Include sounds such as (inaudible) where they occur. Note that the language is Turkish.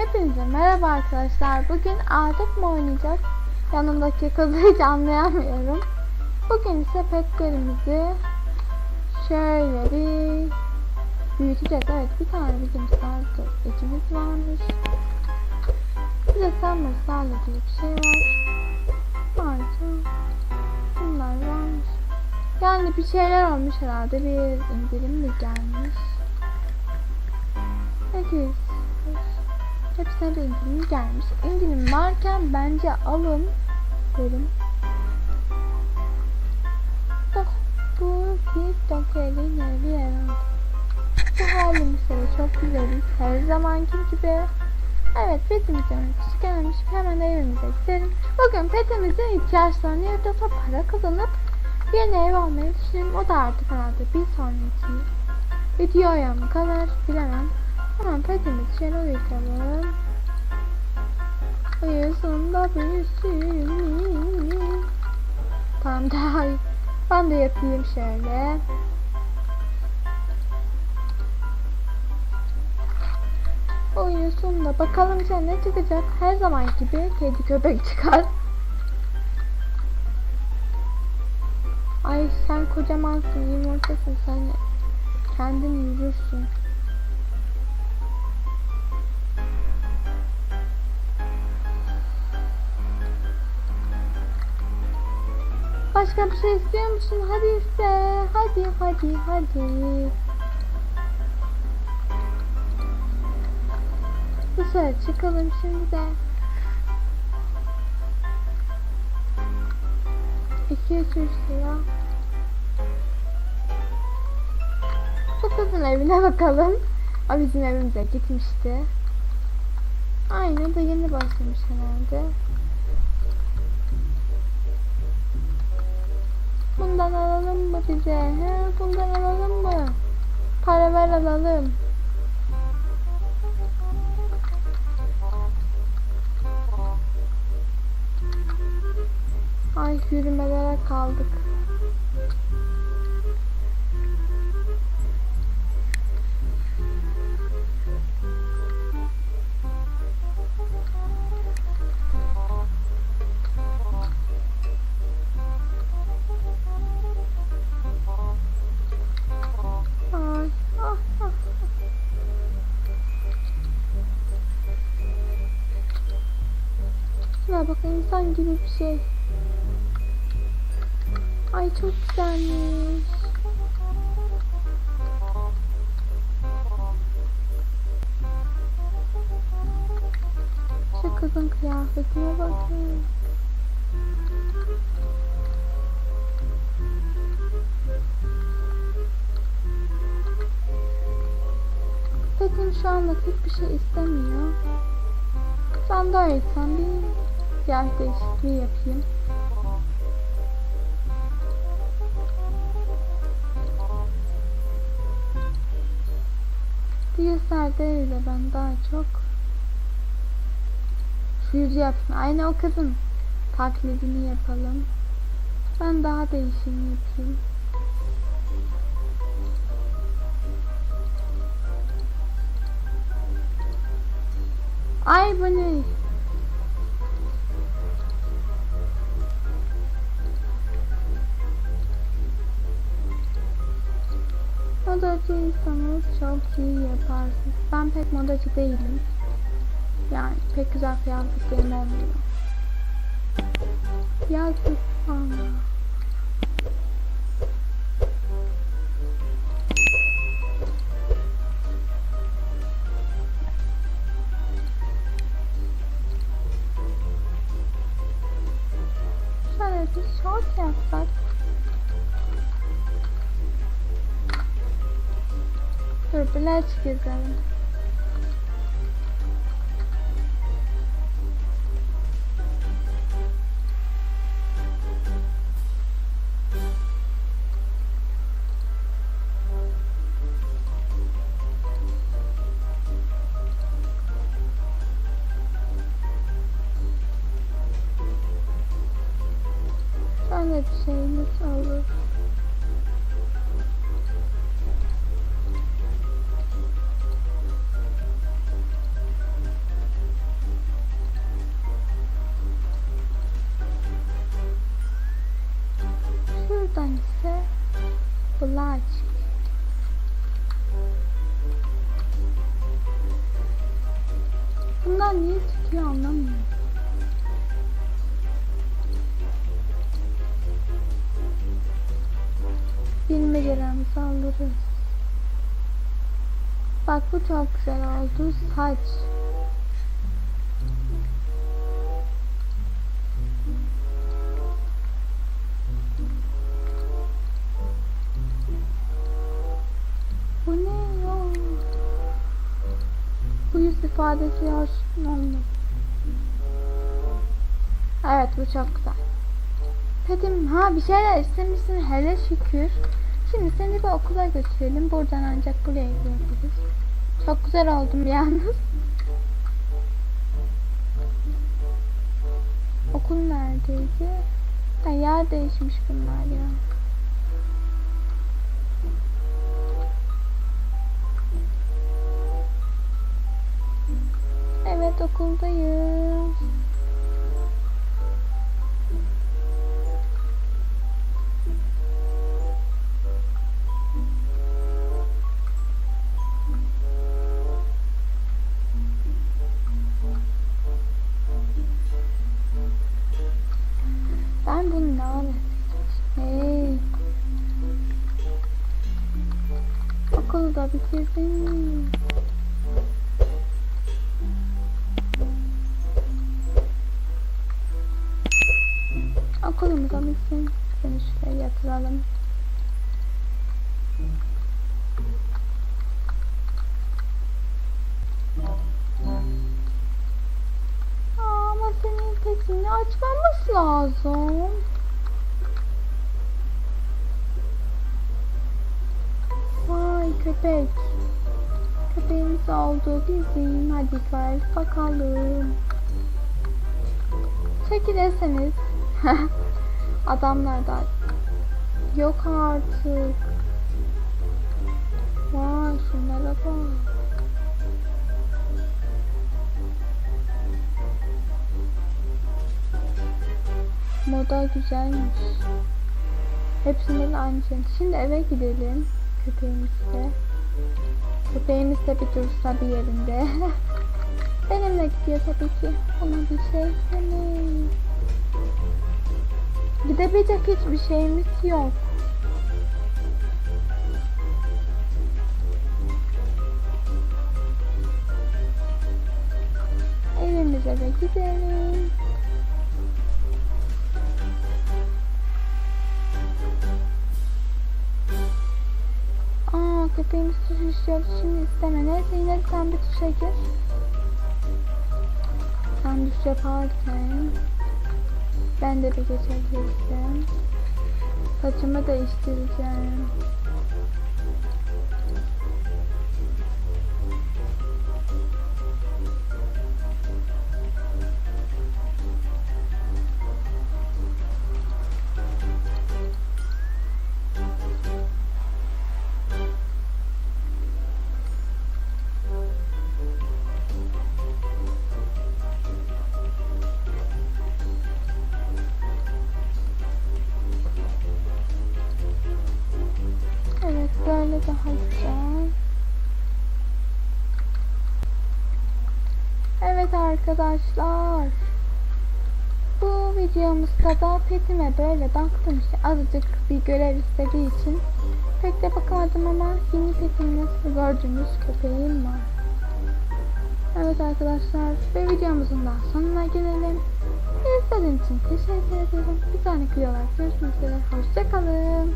Hepinize merhaba arkadaşlar. Bugün adet mi oynayacağız? Yanımdaki kızı hiç anlayamıyorum. Bugün ise petlerimizi şöyle bir büyüteceğiz. Evet bir tane bizim sargı içimiz varmış. Bir de sargı diye bir şey var. Ayrıca bunlar varmış. Yani bir şeyler olmuş herhalde. Bir indirim mi gelmiş? Ne diyorsun? Hepsine bir indirim gelmiş. İndirim varken bence alın derim. Bak bu TikTok eline bir herhalde. Bu halimiz de çok güzeliz. Her zamanki gibi. Evet bizim canımız gelmiş. Hemen evimize gidelim. Bugün petimizin ihtiyaçlarını yatırsa para kazanıp yeni ev almayı düşünüyorum. O da artık herhalde bir sonraki videoya mı kalır bilemem. Petimizi şöyle uyutalım. Uyusun da büyüsün. Tamam daha. Ben de yapayım şöyle. Uyusun da bakalım sen ne çıkacak. Her zaman gibi kedi köpek çıkar. Ay sen kocamansın, yumurtasın sen kendin yürürsün. Başka bir şey istiyor musun? Hadi iste. Hadi hadi hadi. Dışarı çıkalım şimdi de. İki üç üç ya. Kızın evine bakalım. O bizim evimize gitmişti. Aynı da yeni başlamış herhalde. Alalım. Ay yürümelere kaldık. İnsan gibi bir şey. Ay çok güzelmiş. Şu kızın kıyafetine bakın. Petin şu anda hiçbir şey istemiyor. Ben daha iyisen bir kıyafet değişikliği yapayım. Diğer de ben daha çok yüzü yapayım. Aynı o kızın taklidini yapalım. Ben daha değişini yapayım. Ay bu ne? Modacıysanız çok iyi yaparsınız. Ben pek modacı değilim. Yani pek güzel kıyafetlerim olmuyor. Yazık bana. Dur birazcık gezelim. Şöyle bir şeyimiz olur. Saldırırız. Bak bu çok güzel oldu. Saç. Bu ne ya? Bu yüz ifadesi hoş olmadı. Evet bu çok güzel. Petim ha bir şeyler istemişsin hele şükür. Şimdi seni bir okula götürelim. Buradan ancak buraya gidebiliriz. Çok güzel oldum yalnız. (laughs) Okul neredeydi? Ha, yer değişmiş bunlar ya. Evet okuldayız. Bitirdim. Okulumuza bitsin. Seni şuraya yatıralım. Ama senin petini açmamız lazım. Köpek. Köpeğimiz oldu bizim. Hadi gel bakalım. Çekileseniz. (laughs) Adamlar da yok artık. Vay şunlara bak. Moda güzelmiş. Hepsinin aynı şey. Şimdi eve gidelim. Köpeğimizle. Köpeğimiz de bir dursa bir yerinde. (laughs) Benimle gidiyor tabii ki. Ona bir şey demeyin. Gidebilecek hiçbir şeyimiz yok. Evimize de gidelim. Tuş istiyordu şimdi isteme. Neyse yine sen bir tuşa gir. Sen duş yaparken ben de bir geçebilirsem saçımı değiştireceğim. Arkadaşlar. Bu videomuzda da petime böyle baktım işte azıcık bir görev istediği için pek de bakamadım ama yeni petim nasıl gördüğünüz köpeğim var. Evet arkadaşlar ve videomuzun da sonuna gelelim. İzlediğiniz için teşekkür ederim. Bir sonraki videolarda görüşmek üzere. Hoşçakalın.